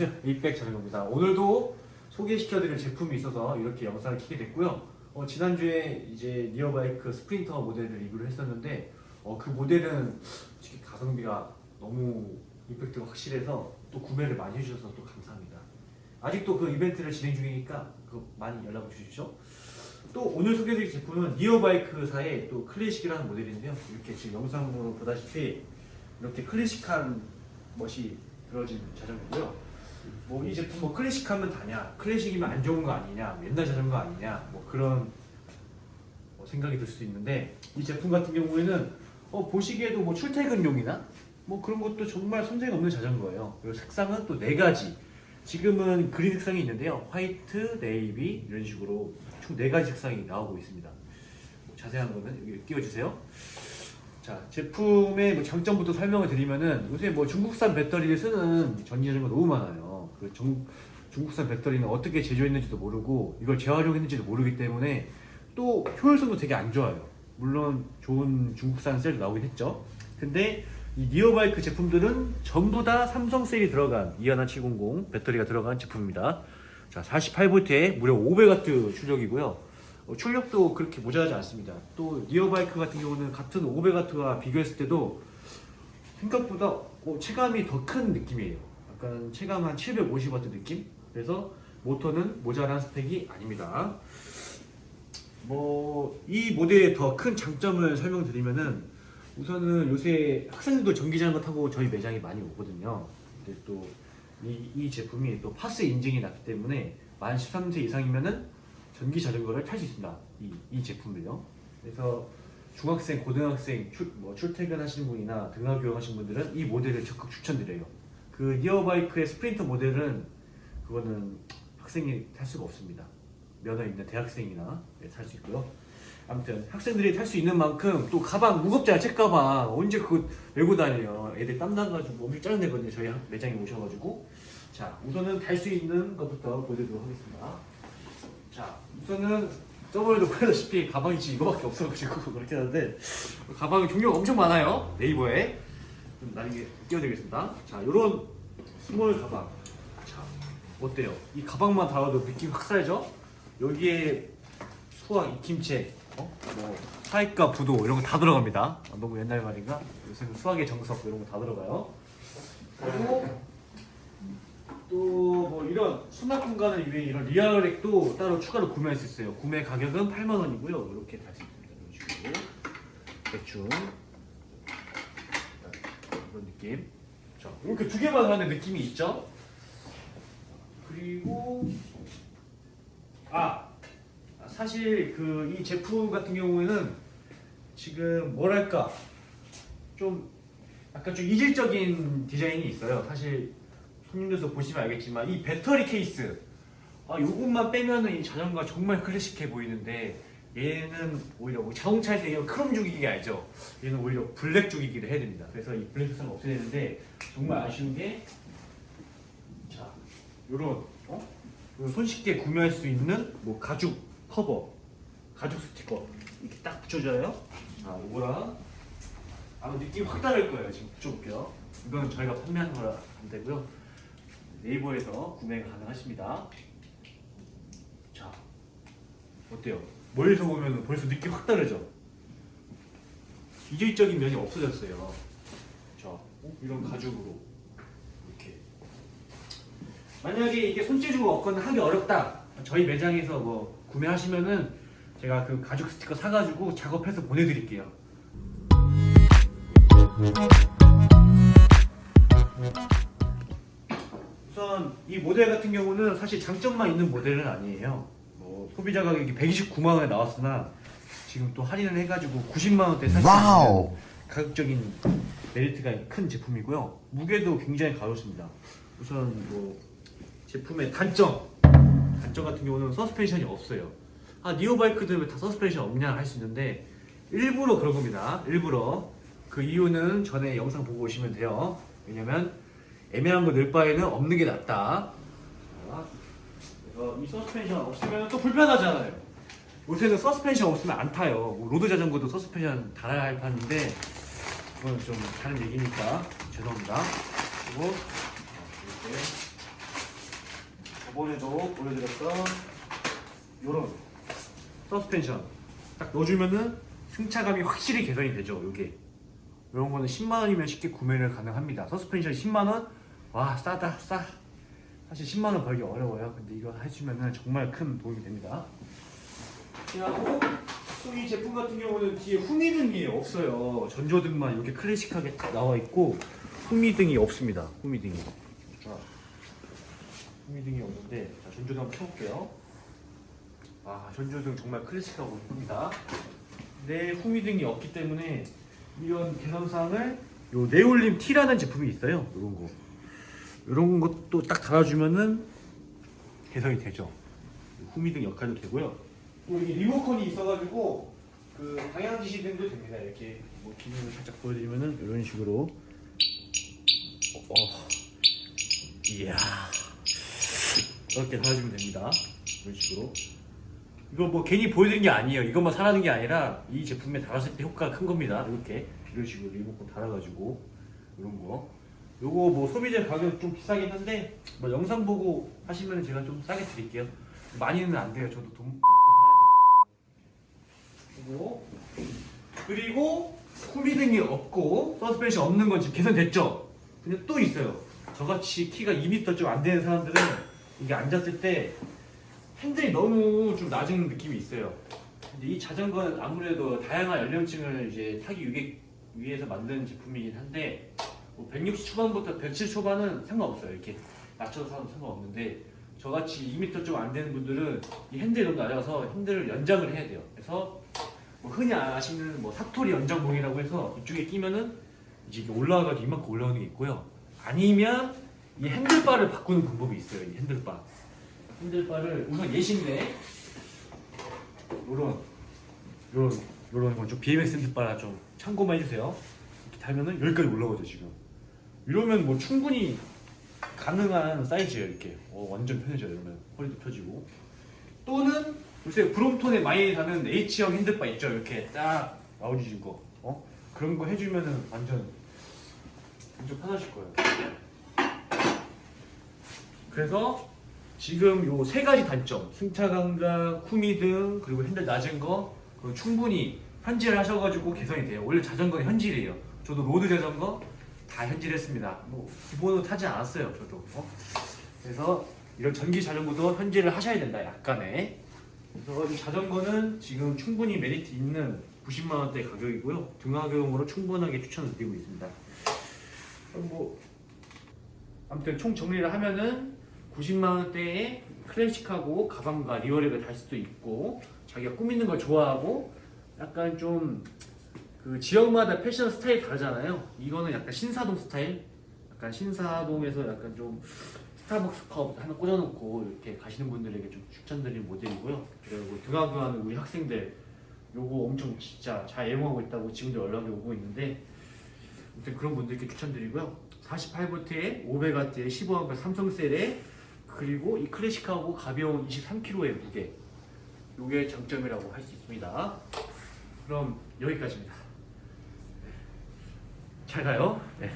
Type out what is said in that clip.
안녕하세요. 에이백 자전거입니다. 오늘도 소개시켜드릴 제품이 있어서 이렇게 영상을 키게 됐고요. 어, 지난주에 이제 니어바이크 스프린터 모델을 리뷰를 했었는데 어, 그 모델은 솔직히 가성비가 너무 임팩트가 확실해서 또 구매를 많이 해주셔서 또 감사합니다. 아직도 그 이벤트를 진행 중이니까 그 많이 연락을 주십시오. 또 오늘 소개해드릴 제품은 니어바이크사의 또 클래식이라는 모델인데요. 이렇게 지금 영상으로 보다시피 이렇게 클래식한 멋이 들어진 자전거고요. 뭐 이 제품 뭐 클래식하면 다냐, 클래식이면 안 좋은 거 아니냐, 뭐 옛날 자전거 아니냐, 뭐 그런 뭐 생각이 들 수도 있는데 이 제품 같은 경우에는 어, 보시기에도 뭐 출퇴근용이나 뭐 그런 것도 정말 손색 없는 자전거예요. 그리고 색상은 또 네 가지. 지금은 그린 색상이 있는데요. 화이트, 네이비 이런 식으로 총 네 가지 색상이 나오고 있습니다. 뭐 자세한 거는 여기 띄워주세요. 자 제품의 뭐 장점부터 설명을 드리면은 요새 뭐 중국산 배터리를 쓰는 전기 자전거 너무 많아요. 그 중, 중국산 배터리는 어떻게 제조했는지도 모르고 이걸 재활용했는지도 모르기 때문에 또 효율성도 되게 안 좋아요. 물론 좋은 중국산 셀도 나오긴 했죠. 근데 이 니어바이크 제품들은 전부 다 삼성 셀이 들어간 21700 배터리가 들어간 제품입니다. 자 48V에 무려 500W 출력이고요. 어, 출력도 그렇게 모자라지 않습니다. 또 니어바이크 같은 경우는 같은 500W와 비교했을 때도 생각보다 어, 체감이 더 큰 느낌이에요. 약간 체감 한 750W 느낌? 그래서 모터는 모자란 스펙이 아닙니다. 뭐 이 모델의 더 큰 장점을 설명드리면은 우선은 요새 학생들도 전기 자전거 타고 저희 매장에 많이 오거든요. 근데 또 이 이 제품이 또 파스 인증이 났기 때문에 만 13세 이상이면은 전기 자전거를 탈 수 있습니다. 이, 이 제품을요. 그래서 중학생, 고등학생, 출, 뭐 출퇴근하시는 분이나 등하 교육 하시는 분들은 이 모델을 적극 추천드려요. 그 니어바이크의 스프린터 모델은 그거는 학생이 탈 수가 없습니다. 면허 있는 대학생이나 네, 탈수 있고요. 아무튼 학생들이 탈 수 있는 만큼 또 가방 무겁잖아요. 책 가방 언제 그거 메고 다녀요. 애들 땀 나가지고 엄청 짜증내거든요. 저희 학- 매장에 오셔가지고 자 우선은 달 수 있는 것부터 보여드리도록 하겠습니다. 자 우선은 저번에도 보다시피 가방이 지금 이거밖에 없어가지고 그렇게 하는데 가방이 종류가 엄청 많아요. 네이버에 좀 나중에 띄워드리겠습니다. 자 요런 스몰 가방 자 어때요? 이 가방만 달아도 느낌 확 살죠? 여기에 수학, 익힘책, 어? 뭐 사익과 부도 이런 거 다 들어갑니다. 아, 너무 옛날 말인가? 요새는 수학의 정석 이런 거 다 들어가요. 그리고 또뭐 이런 수납 공간을 위해 이런 리아렉도 따로 추가로 구매할 수 있어요. 구매 가격은 8만 원이고요. 이렇게 다 있습니다. 이런 식으로 대충 이런 느낌. 자 이렇게 두 개만 하는 느낌이 있죠. 그리고 아 사실 그 이 제품 같은 경우에는 지금 뭐랄까 좀 약간 좀 이질적인 디자인이 있어요. 사실 손님들도 보시면 알겠지만 이 배터리 케이스 아 요것만 빼면은 이 자전거가 정말 클래식해 보이는데 얘는 오히려 뭐 자동차에서 이런 크롬 죽이기 알죠? 얘는 오히려 블랙 죽이기를 해야 됩니다. 그래서 이 블랙 색상을 없애야 되는데 정말 아쉬운 게 자, 요런 어? 요 손쉽게 구매할 수 있는 뭐 가죽 커버, 가죽 스티커 이렇게 딱 붙여줘요. 자, 이거랑 아마 느낌 확 다를 거예요. 지금 붙여볼게요. 이거는 저희가 판매하는 거라 안 되고요. 네이버에서 구매가 가능하십니다. 자, 어때요? 멀리서 보면 벌써 느낌 확 다르죠? 이질적인 면이 없어졌어요. 자, 어? 이런 가죽으로 이렇게. 만약에 이게 손재주가 없거나 하기 어렵다. 저희 매장에서 뭐 구매하시면은 제가 그 가죽 스티커 사가지고 작업해서 보내드릴게요. 우선 이 모델 같은 경우는 사실 장점만 있는 모델은 아니에요. 뭐 소비자 가격이 129만 원에 나왔으나 지금 또 할인을 해가지고 90만 원대 살수 있는 와우. 가격적인 메리트가 큰 제품이고요. 무게도 굉장히 가볍습니다. 우선 뭐 제품의 단점 단점 같은 경우는 서스펜션이 없어요. 아 니오바이크들 왜 다 서스펜션 없냐 할 수 있는데 일부러 그런 겁니다. 일부러 그 이유는 전에 영상 보고 오시면 돼요. 왜냐면 애매한 거 넣을 바에는 없는 게 낫다. 자, 그래서 이 서스펜션 없으면 또 불편하잖아요. 요새는 서스펜션 없으면 안 타요. 뭐 로드 자전거도 서스펜션 달아야 할 판인데 그건 좀 다른 얘기니까 죄송합니다. 그리고 이렇게 저번에도 보여드렸던 요런 서스펜션 딱 넣어주면은 승차감이 확실히 개선이 되죠 요게 이런 거는 10만 원이면 쉽게 구매를 가능합니다 서스펜션 10만 원? 와 싸다 싸 사실 10만 원 벌기 어려워요. 근데 이거 해주면은 정말 큰 도움이 됩니다. 그리고 또이 제품 같은 경우는 뒤에 후미등이 없어요. 전조등만 이렇게 클래식하게 딱 나와 있고 후미등이 없습니다. 후미등이. 자, 후미등이 없는데 자, 전조등 한번 켜볼게요. 아 전조등 정말 클래식하고 이쁩니다. 근데 후미등이 없기 때문에 이런 개선사항을 요 네올림 T라는 제품이 있어요. 이런 거 이런 것도 딱 달아주면은 개선이 되죠 후미등 역할도 되고요 또 여기 리모컨이 있어가지고 그 방향 지시 등도 됩니다 이렇게 뭐 기능을 살짝 보여드리면은 이런 식으로 어, 어. 이야 이렇게 달아주면 됩니다 이런 식으로 이거 뭐 괜히 보여드린 게 아니에요. 이것만 사라는 게 아니라 이 제품에 달았을 때 효과가 큰 겁니다. 이렇게 이런 식으로 리모컨 달아가지고 이런 거. 요거 뭐 소비자 가격 좀 비싸긴 한데 뭐 영상 보고 하시면 제가 좀 싸게 드릴게요. 많이는 안 돼요. 저도 돈 사야 되거든요. 그리고 후미등이 없고 서스펜션 없는 건 지금 개선됐죠. 근데 또 있어요. 저같이 키가 2m 좀 안 되는 사람들은 이게 앉았을 때 핸들이 너무 좀 낮은 느낌이 있어요. 근데 이 자전거는 아무래도 다양한 연령층을 이제 타기 위해, 위해서 만든 제품이긴 한데 뭐160 초반부터 170 초반은 상관없어요. 이렇게 낮춰서 사도 상관없는데 저같이 2m 좀 안 되는 분들은 이 핸들이 너무 낮아서 핸들을 연장을 해야 돼요. 그래서 뭐 흔히 아시는 뭐 사토리 연장봉이라고 해서 이쪽에 끼면은 이제 이게 올라가가지고 이만큼 올라오는 게 있고요. 아니면 이 핸들바를 바꾸는 방법이 있어요. 이 핸들바. 핸들바를 우선 예시인데 요런 요런 요런 건좀 BMX 핸들바라 좀 참고만 해주세요. 이렇게 달면은 여기까지 올라오죠 지금. 이러면 뭐 충분히 가능한 사이즈예요 이렇게. 어, 완전 편해져 요 이러면 허리도 펴지고. 또는 요새 브롬톤에 많이 가는 H형 핸들바 있죠 이렇게 딱 나오지는 거. 어? 그런 거 해주면은 완전 완전 편하실 거예요. 그래서 지금 요 세 가지 단점 승차 감각, 후미 등 그리고 핸들 낮은 거 그리고 충분히 현질을 하셔가지고 개선이 돼요. 원래 자전거는 현질이에요. 저도 로드 자전거 다 현질했습니다. 뭐 기본으로 타지 않았어요. 저도. 어? 그래서 이런 전기 자전거도 현질을 하셔야 된다. 약간의. 그래서 이 자전거는 지금 충분히 메리트 있는 90만 원대 가격이고요. 등하교용으로 충분하게 추천을 드리고 있습니다. 뭐 아무튼 총 정리를 하면은 90만 원대에 클래식하고 가방과 리어렉을 달 수도 있고 자기가 꾸미는 걸 좋아하고 약간 좀 그 지역마다 패션 스타일이 다르잖아요. 이거는 약간 신사동 스타일, 약간 신사동에서 약간 좀 스타벅스 컵 하나 꽂아놓고 이렇게 가시는 분들에게 좀 추천드리는 모델이고요. 그리고 등하교하는 우리 학생들 요거 엄청 진짜 잘 애용하고 있다고 지금도 연락이 오고 있는데 아무튼 그런 분들께 추천드리고요. 48V에 500W에 15A 삼성셀에 그리고 이 클래식하고 가벼운 23kg의 무게 요게 장점이라고 할 수 있습니다. 그럼 여기까지입니다. 잘 가요. 네.